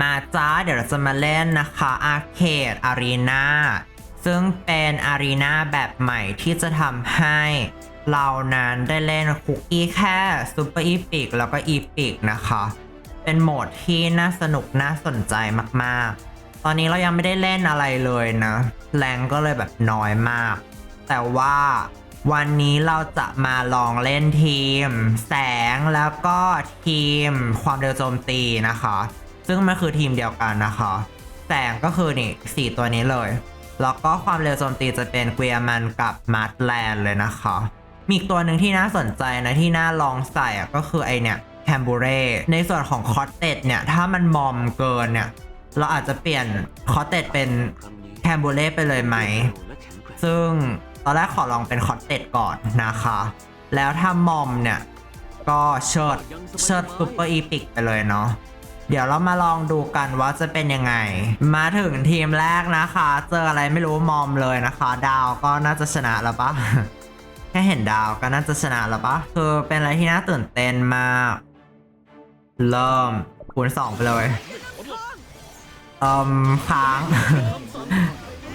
มาจ้าเดี๋ยวเราจะมาเล่นนะคะอาร์เคดอารีนาซึ่งเป็นอารีนาแบบใหม่ที่จะทำให้เรานั้นได้เล่นคุกกี้แค่ซูเปอร์อีพิกแล้วก็อีพิกนะคะ เป็นโหมดที่น่าสนุกน่าสนใจมากๆ ตอนนี้เรายังไม่ได้เล่นอะไรเลยนะ แรงก็เลยแบบน้อยมาก แต่ว่าวันนี้เราจะมาลองเล่นทีม แสงแล้วก็ทีมความเร็วโจมตีนะคะ ซึ่งมันคือทีมเดียวกันนะคะ แสงก็คือนี่สี่ตัวนี้เลย แล้วก็ความเร็วโจมตีจะเป็นเกวียมันกับมาร์ทแลนด์เลยนะคะ มีอีกตัวหนึ่งที่น่าสนใจนะที่น่าลองใส่อะก็คือไอเนี่ยแคมบูเร่ในส่วนของคอตเต็ดเนี่ย ถ้ามันมอมเกินเนี่ย เราอาจจะเปลี่ยนคอตเต็ดเป็นแคมบูเร่ไปเลยไหม ซึ่งตอนแรกขอลองเป็นคอตเต็ดก่อนนะคะ แล้วถ้ามอมเนี่ย ก็เชิดเชิดซูเปอร์อีพิกไปเลยเนาะ เดี๋ยวเรามาลองดูกันว่าจะเป็นยังไง มาถึงทีมแรกนะคะ เจออะไรไม่รู้มอมเลยนะคะ ดาวก็น่าจะชนะแล้วปะแค่เห็นดาวก็น่าจะชนะแล้วปะคือเป็นอะไรที่น่าตื่นเต้นมาก เริ่มคูณสองไปเลยเอ่มค้าง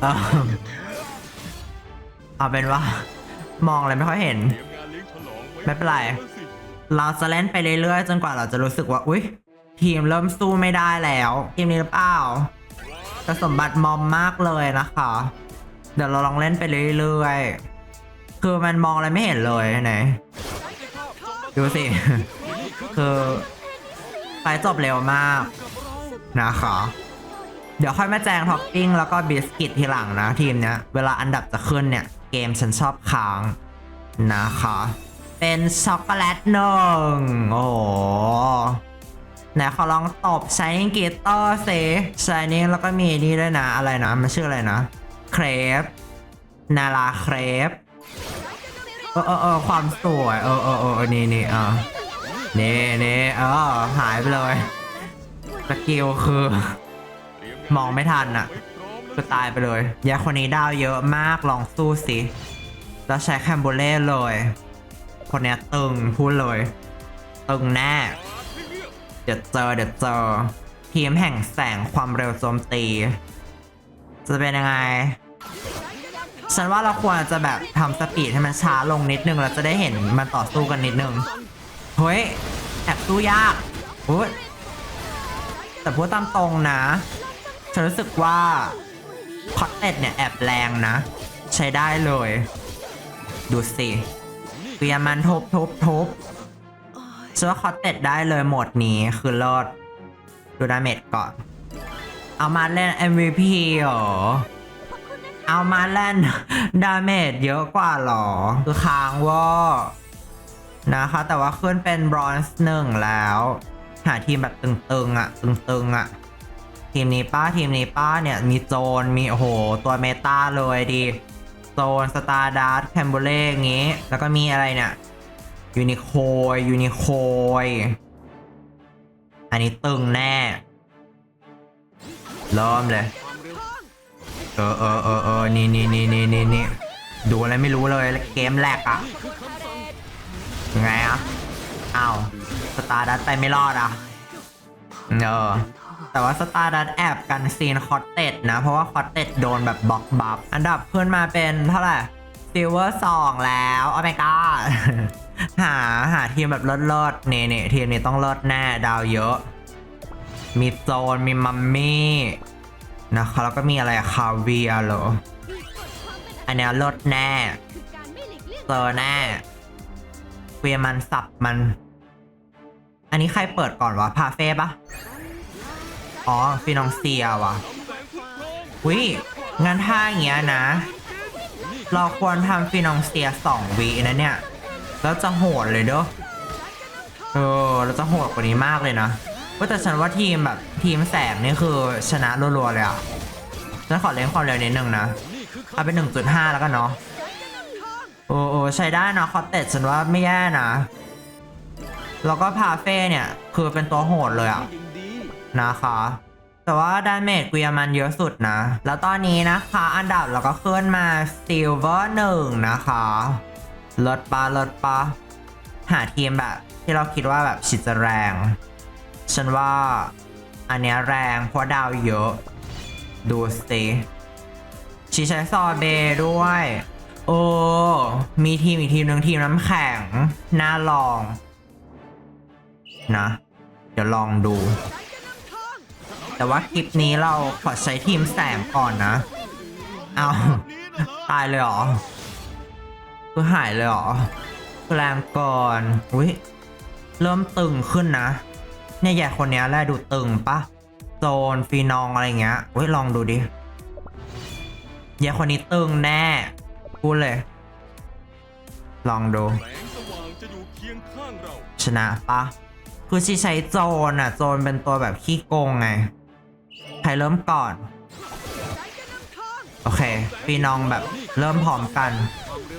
เอิ่มเอาเป็นว่ามองอะไรไม่ค่อยเห็น ไม่เป็นไร เราจะเล่นไปเรื่อยๆ จนกว่าเราจะรู้สึกว่า อุ๊ย ทีมเริ่มสู้ไม่ได้แล้ว ทีมนี้หรือเปล่าแต่สมบัติมอมมากเลยนะคะ เดี๋ยวเราลองเล่นไปเรื่อยๆ คือมันมองอะไรไม่เห็นเลยไหนดูสิ คือไฟจบเร็วมากนะคะ เดี๋ยวค่อยมาแจงท็อปปิ้งแล้วก็บิสกิตทีหลังนะทีมเนี้ย เวลาอันดับจะขึ้นเนี่ย เกมฉันชอบค้างนะคะ เป็นช็อกโกแลตหนึ่งโอ้ โหไหนขอลองตบ Shining Glitter เซ Shining แล้วก็มีนี่ด้วยนะอะไรนะ มันชื่ออะไรนะเครปนาราเครปเออเออเออความสวยเออเออเออนี่นี่เอะนี่นี่เออหายไปเลยสกิลคือ มองไม่ทันอะคือตายไปเลยยาคนนี้ดาวเยอะมากลองสู้สิแล้วใช้แคมโบเล่เลย คนนี้ตึงพูดเลย ตึงแน่ เดี๋ยวเจอเดี๋ยวเจอทีมแห่งแสงความเร็วโจมตี จะเป็นยังไง ฉันว่าเราควรจะแบบทำสปีดให้มันช้าลงนิดนึง เราจะได้เห็นมันต่อสู้กันนิดนึง เฮ้ย แอบสู้ยากโอ้ยแต่พูดตามตรงนะ ฉันรู้สึกว่าคอตเต็ดเนี่ยแอบแรงนะ ใช้ได้เลย ดูสิเปียมันทบทบทบ ฉันว่าคอตเต็ดได้เลยโหมดนี้คือลิศดูดาเมจก่อน เอามาเล่น MVP เหรอ เอามาเล่นดาเมจเยอะกว่าหรอ คือค้างว่านะคะ แต่ว่าขึ้นเป็นบรอนซ์หนึ่งแล้ว หาทีมแบบตึงๆอะ ตึงๆอะ ทีมนี้ป้าทีมนี้ป้าเนี่ย มีโจนมีโอ้โหตัวเมตาเลยดีโซนสตาร์ดัสแคมเบเล่งี้ แล้วก็มีอะไรเนี่ย ยูนิโคยยูนิโคยอันนี้ตึงแน่เริ่มเลย เออเออเออเออนี่นี่นี่นี่นี่นี่ดูอะไรไม่รู้เลยเกมแหลกอะยังไงอะอ้าวสตาร์ดัสไปไม่รอดอะเออแต่ว่าสตาร์ดัตแอบกันซีนคอตเต็ดนะ เพราะว่าคอตเต็ดโดนแบบบล็อกบัฟอันดับขึ้นมาเป็นเท่าไหร่ซิลเวอร์สองแล้ว โอ้ my god หาหาทีมแบบเลิศๆเน่เน่ทีมนี้ต้องเลิศแน่ดาวเยอะ มีโจนมีมัมมี่นะคะแล้วก็มีอะไรคาเวียเหรอ อันเนี้ยเลิศแน่เจอแน่เวียมันสับมัน อันนี้ใครเปิดก่อนวะพาเฟ่ปะอ๋อฟินองเซียว่ะวิงั้นถ้าอย่างเงี้ยนะ เราควรทำฟินองเซียสองวีนะเนี่ย แล้วจะโหดเลยเด้อเออเราจะโหดกว่านี้มากเลยนะว่าแต่ฉันว่าทีมแบบทีมแสงนี่คือชนะรัวๆเลยอะฉันขอเล่นความเร็วนิดนึงนะเอาเป็น1.5 แล้วกันเนาะโอ้โอ้ใช้ได้นะคอตเต็ดฉันว่าไม่แย่นะ แล้วก็พาเฟ่เนี่ย คือเป็นตัวโหดเลยอะนะคะ แต่ว่าดาเมจกวียมันเยอะสุดนะ แล้วตอนนี้นะคะ อันดับเราก็ขึ้นมาซิลเวอร์หนึ่งนะคะ ลดปะลดปะหาทีมแบบ ที่เราคิดว่าแบบฉิดจะแรง ฉันว่าอันเนี้ยแรงเพราะดาวเยอะ ดูสิชีใช้ซอเบด้วย โอ้ มีทีมอีกทีมหนึ่งทีมน้ำแข็ง น่าลอง นะ เดี๋ยวลองดู แต่ว่าคลิปนี้เราขอใช้ทีมแสงก่อนนะ เอาตายเลยเหรอ คือหายเลยเหรอคือแรงก่อนอุ้ยเริ่มตึงขึ้นนะ เนี่ยใหญ่คนนี้แลดูตึงปะโซนฟีนองอะไรเงี้ยอุ้ยลองดูดิใหญ่คนนี้ตึงแน่พูดเลย ลองดูงชนะปะคือชีใช้โจนอะโจนเป็นตัวแบบขี้โกงไง ใครเริ่มก่อน โอเคปีน้องแบบเริ่มพร้อมกัน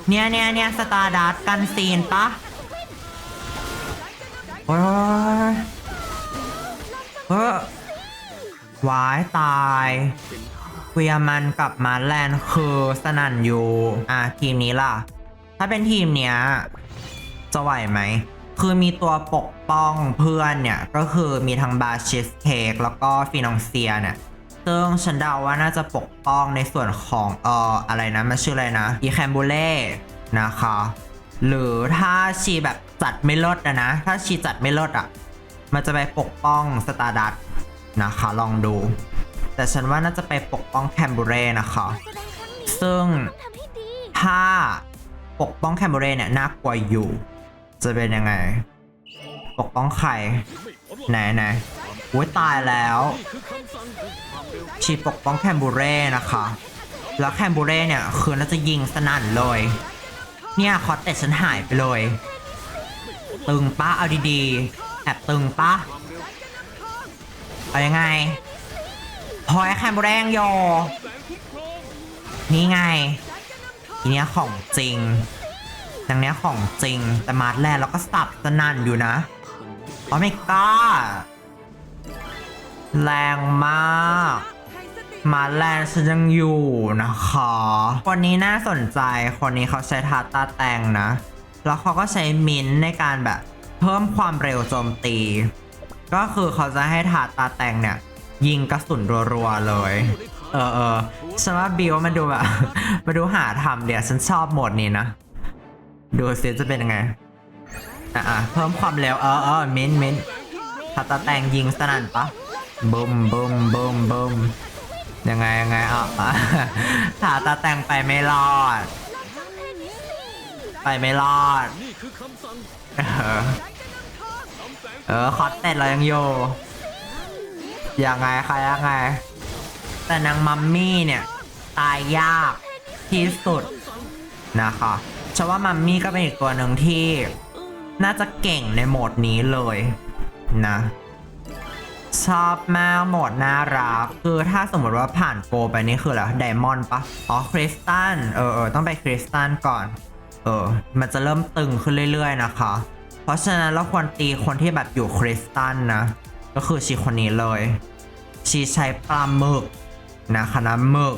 เนี่ยเนี่ยเนี่ยสตาร์ดัสกันซีนปะโอ้ยเฮ้อวายตายเวียมันกับมาแลนด์คือสนั่นอยู่ อะทีมนี้ล่ะ ถ้าเป็นทีมเนี้ยจะไหวไหม คือมีตัวปกป้องเพื่อนเนี่ย ก็คือมีทั้งบาชิสเคกแล้วก็ฟินองเซียเนี่ย ซึ่งฉันเดาว่าน่าจะปกป้องในส่วนของเอ่ออะไรนะมันชื่ออะไรนะอีแคมบูเล่นะคะ หรือถ้าชีแบบจัดไม่ลดอะนะ ถ้าชีจัดไม่ลดอะมันจะไปปกป้องสตาร์ดัตนะคะลองดู แต่ฉันว่าน่าจะไปปกป้องแคมบูเร่นะคะ ซึ่งถ้าปกป้องแคมเบเรเนี่ยน่ากลัวอยู่ จะเป็นยังไง ปกป้องใคร ไหนไหนอุ้ยตายแล้ว ชีดปกป้องแคมบูเร่นะคะ แล้วแคมบูเร่เนี่ยคือน่าจะยิงสนั่นเลย เนี่ยคอสเตจฉันหายไปเลย ตึงป้าเอาดีๆแอบตึงป้าเอายังไง พอยแคมบูเร่ยังโยนี่ไงทีเนี้ยของจริงดังเนี้ยของจริงแต่มาร์ทแลนด์เราก็สับสนั่นอยู่นะโอ้ไม่ก้าแรงมาก มาแลนด์ฉันยังอยู่นะคะ คนนี้น่าสนใจ คนนี้เขาใช้ทาตาแตงนะ แล้วเขาก็ใช้มินท์ในการแบบเพิ่มความเร็วโจมตี ก็คือเขาจะให้ทาตาแตงเนี่ย ยิงกระสุนรัวๆเลย เออเออฉันว่าบิวมันดูแบบ มาดูหาทำเดี๋ยวฉันชอบโหมดนี้นะ ดูซิจะเป็นยังไง อะอะเพิ่มความเร็ว เออเออมินมินทาตาแตงยิงสนั่นปะบึมบึมบึมบึม ยังไงยังไงอะอะทาตาแต่งไปไม่รอด ไปไม่รอด เออคอตเต็ดเรายังอยู่ยังไงใคะยังไง แต่นางมัมมี่เนี่ย ตายยากที่สุดนะคะฉันว่ามัมมี่ก็เป็นอีกตัวหนึ่งที่ น่าจะเก่งในโหมดนี้เลยนะ ชอบมากโหมดน่ารัก คือถ้าสมมติว่าผ่านโกไปนี่คืออะไรไดมอนด์ปะอ๋อคริสตัลเออเออต้องไปคริสตัลก่อน เออ มันจะเริ่มตึงขึ้นเรื่อยๆนะคะ เพราะฉะนั้นเราควรตีคนที่แบบอยู่คริสตัลนะ ก็คือชีคนนี้เลย ชีใช้ปลาหมึกนะคะนะหมึก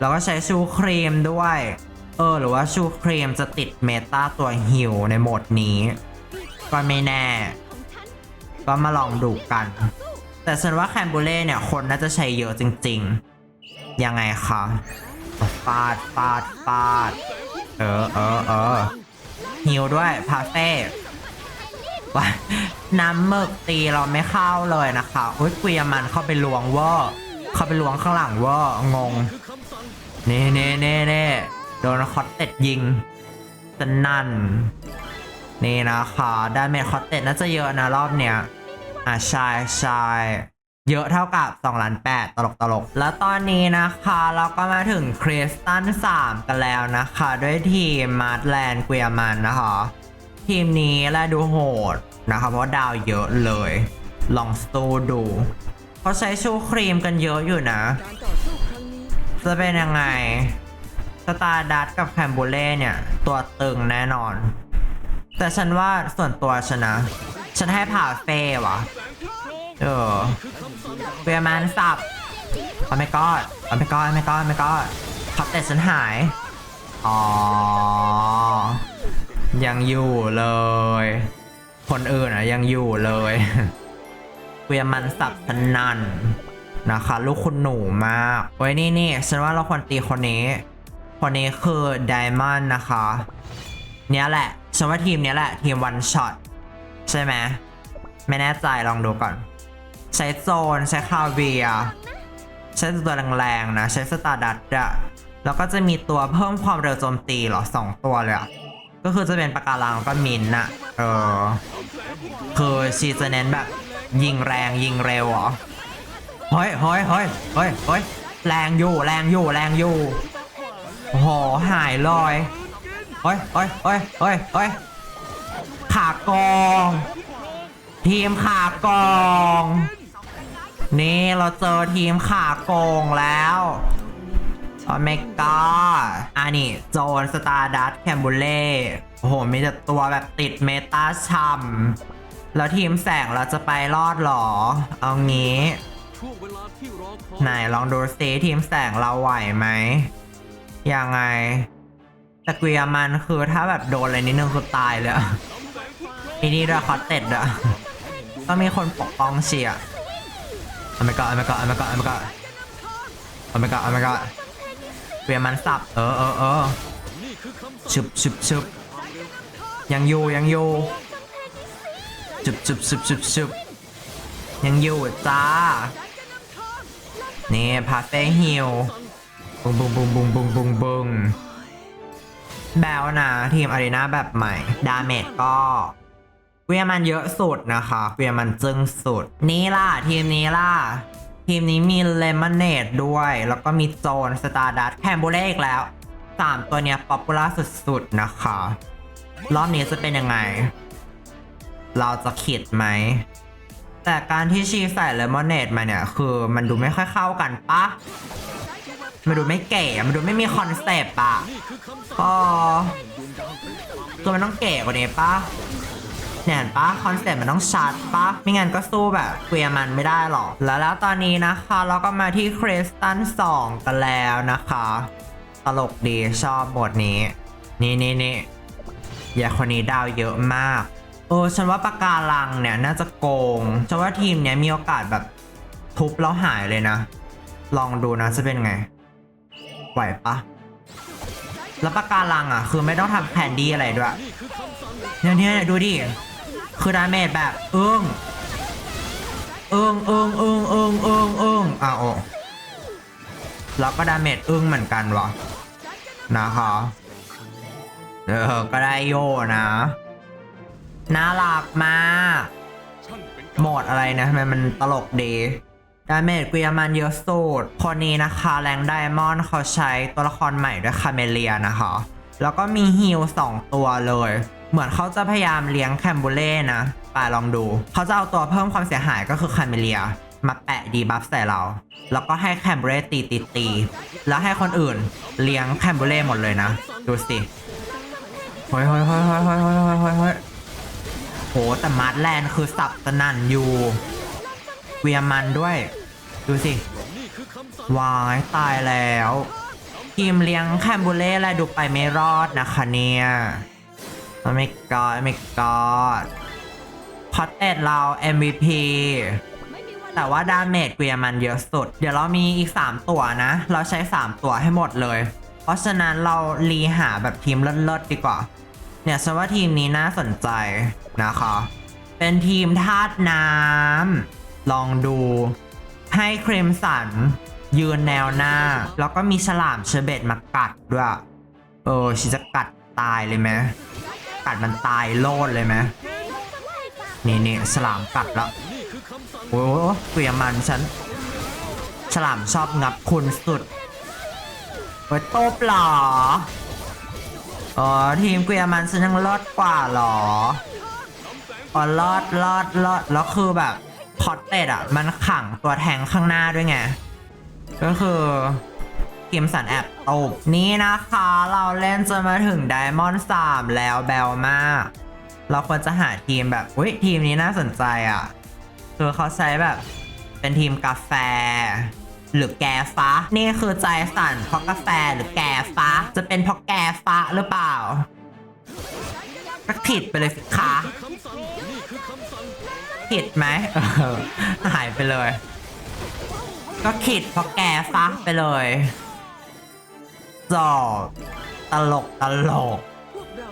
แล้วก็ใช้ชูครีมด้วย เออ หรือว่าชูครีมจะติดเมตาตัวฮิวในโหมดนี้ ก็ไม่แน่ ก็มาลองดูกัน แต่ฉันว่าแคมบูเล่เนี่ย คนน่าจะใช้เยอะจริง ๆ ยังไงคะฟาดฟาดฟาด เออเออเออฮิวด้วยพาเฟ่ว่าน้ำหมึกตีเราไม่เข้าเลยนะคะอุ้ยกุยมันเข้าไปลวงวอเข้าไปลวงข้างหลังวองงคือคำสั่งเน่เน่เน่เน่โดนคอตเต็ดยิงสนั่นนี่นะคะดาเมจคอตเต็ดน่าจะเยอะนะรอบเนี้ย อะใช่ใช่เยอะเท่ากับ2ล้าน8ตลกตลก แล้วตอนนี้นะคะเราก็มาถึงคริสตัน 3 กันแล้วนะคะ ด้วยทีมมาร์ทแลนด์เกวียมันนะคะ ทีมนี้แลดูโหดนะคะ เพราะดาวเยอะเลย ลองสตูดูเขาใช้ชูครีมกันเยอะอยู่นะ จะเป็นยังไง สตาร์ดัตกับแคมบูเล่เนี่ย ตัวตึงแน่นอน แต่ฉันว่าส่วนตัวฉันนะ ฉันให้ผ่าเฟ่วะเออเปียร์แมนสับเอาไม่กอดเอาไม่กอดไม่กอดไม่กอดพับแต่ฉันหาย อ๋อ ยังอยู่เลย คนอื่นอะยังอยู่เลยเวียมันสับสนันนะคะ ลูกคุณหนูมากเว้ยนี่นี่ฉันว่าเราควรตีคนนี้ คนนี้คือไดมอนด์นะคะ เนี้ยแหละฉันว่าทีมเนี้ยแหละ ทีมวันช็อต ใช่ไหมไม่แน่ใจลองดูก่อน ใช้โซน ใช้คาเวียใช้ตัวแรงๆนะ ใช้สตาร์ดัตอะแล้วก็จะมีตัวเพิ่มความเร็วโจมตีเหรอสองตัวเลยอะก็คือจะเป็นปะการังก็มินท์อะเออคือชีจะเน้นแบบ ยิงแรงยิงเร็วเหรอเฮ้ยเฮ้ยเฮ้ยเฮ้ยเฮ้ยแรงอยู่แรงอยู่แรงอยู่โอ้โหหายลอยเฮ้ยเฮ้ยเฮ้ยเฮ้ยเฮ้ย ขากอง ทีมขากอง นี่เราเจอทีมขาโกงแล้วโอเมก้าอันนี้โจนสตาร์ดัตแคมบูเล่โอ้โห มีแต่ตัวแบบติดเมตาชัมแล้วทีมแสงเราจะไปรอดหรอ เอางี้ ไหนลองดูซิทีมแสงเราไหวไหม ยังไง แต่เกวียมันคือถ้าแบบโดนอะไรนิดนึงคือตายเลย ทีนี่ด้วยคอตเต็ดอะต้องมีคนปกป้องเชียร์อเมริกาอเมริกาอเมริกาอเมริกาอเมริกาอเมริกาเกวียมันสับ เออเออเออชุบชุบชุบยังอยู่ยังอยู่ชุบชุบชุบชุบชุบยังอยู่จ้า นี่พาเฟ่ฮิลบุงบุงบุงบุงบุงบุงบุงแบลนะทีมอารีนาแบบใหม่ ดาเมจก็ เวียมันเยอะสุดนะคะ เวียมันจึงสุด นี่ล่ะ ทีมนี้ล่ะ ทีมนี้มีเลมอนเนดด้วย แล้วก็มีโจนสตาร์ดัตแคมโบเล่อีกแล้วสามตัวเนี้ยป๊อปปูล่าสุดๆ นะคะ รอบนี้จะเป็นยังไง เราจะขิดไหม แต่การที่ชีใส่เลมอนเนดมาเนี่ย คือมันดูไม่ค่อยเข้ากันปะมันดูไม่เก๋มันดูไม่มีคอนเซปต์อะนี่คือคำสั่งก็คือมันต้องเก๋กว่านี้ปะ เนี่ยปะคอนเซ็ปต์มันต้องชัดปะไม่งั้นก็สู้แบบเกวียมันไม่ได้หรอก แล้วแล้วตอนนี้นะคะเราก็มาที่คริสตัน2กันแล้วนะคะ ตลกดีชอบบทนี้ นี่นี่นี่ยาคนนี้ดาวเยอะมาก เออฉันว่าปากการังเนี่ยน่าจะโกงฉันว่าทีมเนี้ยมีโอกาสแบบทุบแล้วหายเลยนะ ลองดูนะจะเป็นไง ไหวปะแล้วปากการังอะ คือไม่ต้องทำแคนดีอะไรด้วยเนี่ยเนี่ยดูดิ คือดาเมจแบบเอิ้งเอิ้งเอิ้งเอิ้งเอิ้งเอิ้งเอิ้งอ้าวโอ้แล้วก็ดาเมจเอึ้งเหมือนกันวะนะคะเออก็ได้โยนะน่ารักมากโหมดอะไรนะทำไมมันตลกดีดาเมจกวียมันเยอะสุดคนนี้นะคะแรงไดมอนด์เขาใช้ตัวละครใหม่ด้วยคาเมเลียนะคะ แล้วก็มีฮิลสองตัวเลย เหมือนเขาจะพยายามเลี้ยงแคมบูเล่นะไปลองดูเขาจะเอาตัวเพิ่มความเสียหายก็คือคาเมเลียมาแปะดีบัฟใส่เรา แล้วก็ให้แคมบูเล่ตีตีตีแล้วให้คนอื่นเลี้ยงแคมบูเล่หมดเลยนะ ดูสิเฮ้ยเฮ้ยเฮ้ยเฮ้ยเฮ้ยเฮ้ยเฮ้ยเฮ้ยเฮ้ยโหแต่มาร์ทแลนด์คือสับสนั่นอยู่ เวียมันด้วย ดูสิ วายตายแล้ว ทีมเลี้ยงแคมบูเล่อะดูไปไม่รอดนะคะเนี่ย โอ้ไม่กอดไม่กอดพอตเต็ดเรา MVP แต่ว่าดาเมจเกวียมันเยอะสุด เดี๋ยวเรามีอีก 3 ตัวนะ เราใช้ 3 ตัวให้หมดเลย เพราะฉะนั้นเรารีหาแบบทีมเลิศๆดีกว่า เนี่ยฉันว่าทีมนี้น่าสนใจนะคะ เป็นทีมธาตุน้ำ ลองดู ให้เครมสันยืนแนวหน้า แล้วก็มีฉลามเชเบตมากัดด้วย เออ ชิจะกัดตายเลยไหม กัดมันตายโลดเลยไหมนี่นี่ฉลามกัดแล้วโอ้โหเกลียมันฉันฉลามชอบงับคุณสุดเฮ้ยโตบหรออ๋อทีมเกลียมันฉันยังรอดกว่าหรออ๋อรอดรอดรอดแล้วคือแบบพอตเต็ดอะ มันขังตัวแทงข้างหน้าด้วยไง ก็คือ กิมสันแอบตบนี่นะคะ เราเล่นจนมาถึงไดมอนด์สามแล้วแบลมาก เราควรจะหาทีมแบบอุ้ยทีมนี้น่าสนใจอะ คือเขาใช้แบบเป็นทีมกาแฟ หรือแกฟ้า นี่คือใจสั่นเพราะกาแฟหรือแกฟ้า จะเป็นเพราะแกฟ้าหรือเปล่าก็ผิดไปเลยสิคะคำสั่งนี่คือคำสั่งผิดไหมหายไปเลย ก็ขิดเพราะแกซะไปเลย จอบตลกตลกพวกเรา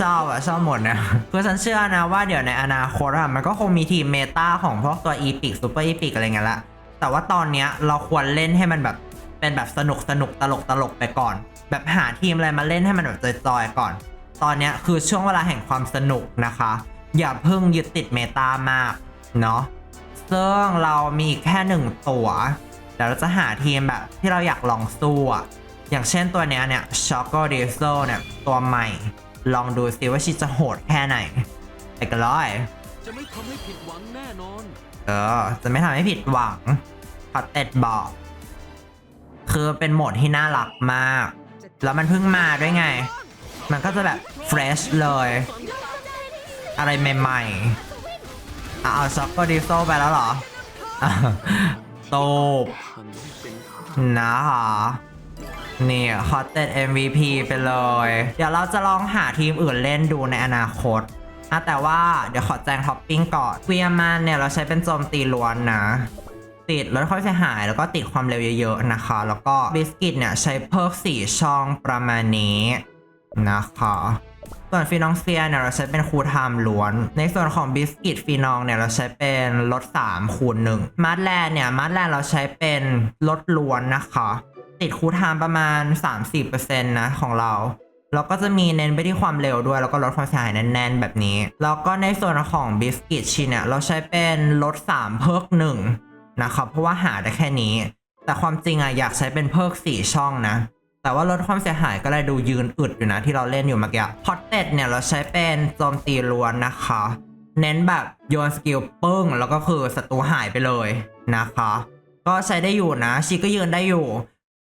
ชอบอะชอบหมดนะคือฉันเชื่อนะว่าเดี๋ยวในอนาคตอะมันก็คงมีทีมเมตาของพวกตัวอีพิกซูเปอร์อีพิกอะไรเงี้ยละ แต่ว่าตอนเนี้ยเราควรเล่นให้มันแบบเป็นแบบสนุกสนุกตลกตลกไปก่อน แบบหาทีมอะไรมาเล่นให้มันแบบจอยๆก่อน ตอนเนี้ยคือช่วงเวลาแห่งความสนุกนะคะ อย่าเพิ่งยึดติดเมตามากเนาะซึ่งเรามีแค่หนึ่งตัวเดี๋ยวเราจะหาทีมแบบที่เราอยากลองสู้อะ อย่างเช่นตัวเนี้ยเนี่ยช็อกโกเดโซเนี่ยตัวใหม่ ลองดูซิว่าชีจะโหดแค่ไหนไปกันเลยจะไม่ทำให้ผิดหวังแน่นอน เออ จะไม่ทำให้ผิดหวังพอเต็ดบอก คือเป็นโหมดที่น่ารักมาก แล้วมันเพิ่งมาด้วยไง มันก็จะแบบเฟรชเลย อะไรใหม่ๆอะเอาช็อกโกดิโซไปแล้วเหรออะโตบพันเป็นข้านะคะ นี่คอตเต็ด MVP ไปเลย เดี๋ยวเราจะลองหาทีมอื่นเล่นดูในอนาคตอะแต่ว่าเดี๋ยวขอแจ้งท็อปปิ้งก่อนเวียมันเนี่ยเราใช้เป็นโจมตีล้วนนะ ติดลดความเสียหายแล้วก็ติดความเร็วเยอะๆนะคะ แล้วก็บิสกิตเนี่ยใช้เพิร์กสี่ช่องประมาณนี้นะคะส่วนฟีนองเซียเนี่ยเราใช้เป็นคูลไทม์ล้วน ในส่วนของบิสกิตฟีนองเนี่ยเราใช้เป็นลด3คูณ1มาร์แลนเนี่ยมาร์แลนเราใช้เป็นลดล้วนนะคะ ติดคูลไทม์ประมาณ3-4%นะของเรา แล้วก็จะมีเน้นไปที่ความเร็วด้วย แล้วก็ลดความเสียหายแน่นๆ แบบนี้ แล้วก็ในส่วนของบิสกิตชีเนี่ยเราใช้เป็นลด 3 เพิก1นะครับเพราะว่าหาได้แค่นี้ แต่ความจริงอะอยากใช้เป็นเพิก4 ช่องนะแต่ว่าลดความเสียหายก็เลยดูยืนอึดอยู่นะที่เราเล่นอยู่เมื่อกี้พอตเต็ดเนี่ยเราใช้เป็นโจมตีล้วนนะคะ เน้นแบบโยนสกิลปึ้งแล้วก็คือศัตรูหายไปเลยนะคะ ก็ใช้ได้อยู่นะชีก็ยืนได้อยู่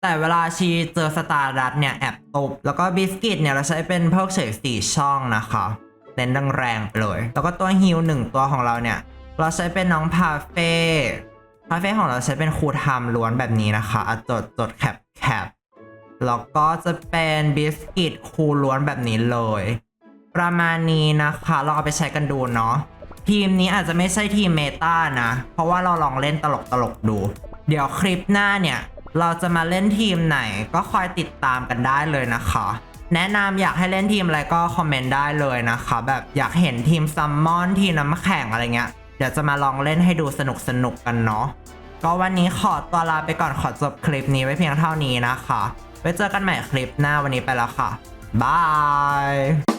แต่เวลาชีเจอสตาร์ดัตเนี่ยแอบตบ แล้วก็บิสกิตเนี่ยเราใช้เป็นเพิกเฉยสี่ช่องนะคะเน้นแรงๆไปเลย แล้วก็ตัวฮิลหนึ่งตัวของเราเนี่ย เราใช้เป็นน้องพาเฟ่พาเฟ่ของเราใช้เป็นคูทม์ล้วนแบบนี้นะคะอจดจดแคปแคปแล้วก็จะเป็นบิสกิตคูล้วนแบบนี้เลย ประมาณนี้นะคะลองเอาไปใช้กันดูเนาะทีมนี้อาจจะไม่ใช่ทีมเมตานะ เพราะว่าเราลองเล่นตลกตลกดู เดี๋ยวคลิปหน้าเนี่ย เราจะมาเล่นทีมไหนก็คอยติดตามกันได้เลยนะคะ แนะนำอยากให้เล่นทีมอะไรก็คอมเมนต์ได้เลยนะคะ แบบอยากเห็นทีมซัมมอนทีมน้ำแข็งอะไรเงี้ย เดี๋ยวจะมาลองเล่นให้ดูสนุกสนุกกันเนาะก็วันนี้ขอตัวลาไปก่อนขอจบคลิปนี้ไว้เพียงเท่านี้นะคะ ไว้เจอกันใหม่คลิปหน้าวันนี้ไปแล้วค่ะบาย